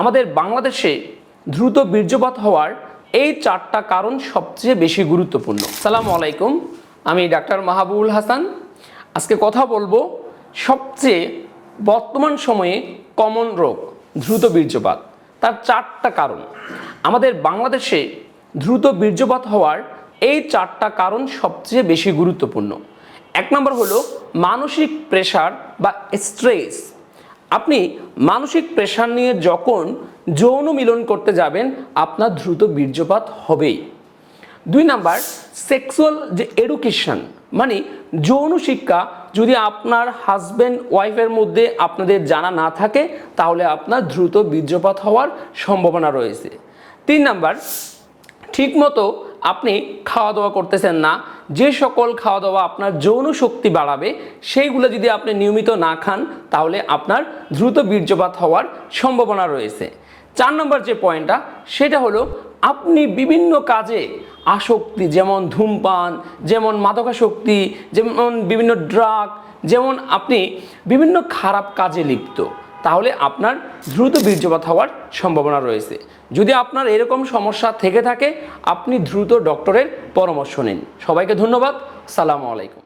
আমাদের বাংলাদেশে দ্রুত বীর্যপাত হওয়ার এই চারটা কারণ সবচেয়ে বেশি গুরুত্বপূর্ণ। সালাম আলাইকুম, আমি ডাক্তার মাহবুবুল হাসান। আজকে কথা বলব সবচেয়ে বর্তমান সময়ে কমন রোগ, দ্রুত বীর্যপাত। তার চারটা কারণ। আমাদের বাংলাদেশে দ্রুত বীর্যপাত হওয়ার এই চারটা কারণ সবচেয়ে বেশি গুরুত্বপূর্ণ। এক নম্বর হলো মানসিক প্রেশার বা স্ট্রেস। আপনি মানসিক প্রেশার নিয়ে যখন যৌন মিলন করতে যাবেন, আপনার দ্রুত বীর্যপাত হবেই। দুই নাম্বার সেক্সুয়াল যে এডুকেশন মানে যৌন শিক্ষা, যদি আপনার হাজব্যান্ড ওয়াইফের মধ্যে আপনাদের জানা না থাকে, তাহলে আপনার দ্রুত বীর্যপাত হওয়ার সম্ভাবনা রয়েছে। তিন নাম্বার, ঠিকমতো আপনি খাওয়া দাওয়া করতেছেন না, যে সকল খাওয়া দাওয়া আপনার যৌন শক্তি বাড়াবে, সেইগুলো যদি আপনি নিয়মিত না খান, তাহলে আপনার দ্রুত বীর্যপাত হওয়ার সম্ভাবনা রয়েছে। চার নম্বর যে পয়েন্টটা, সেটা হলো আপনি বিভিন্ন কাজে আসক্তি, যেমন ধূমপান, যেমন মাদকাসক্তি, যেমন বিভিন্ন ড্রাগ, যেমন আপনি বিভিন্ন খারাপ কাজে লিপ্ত। তাহলে আপনার দ্রুত বীর্যপাত হওয়ার সম্ভাবনা রয়েছে। যদি আপনার এরকম সমস্যা থেকে থাকে, আপনি দ্রুত ডক্টরের পরামর্শ নিন। সবাইকে ধন্যবাদ। সালামু আলাইকুম।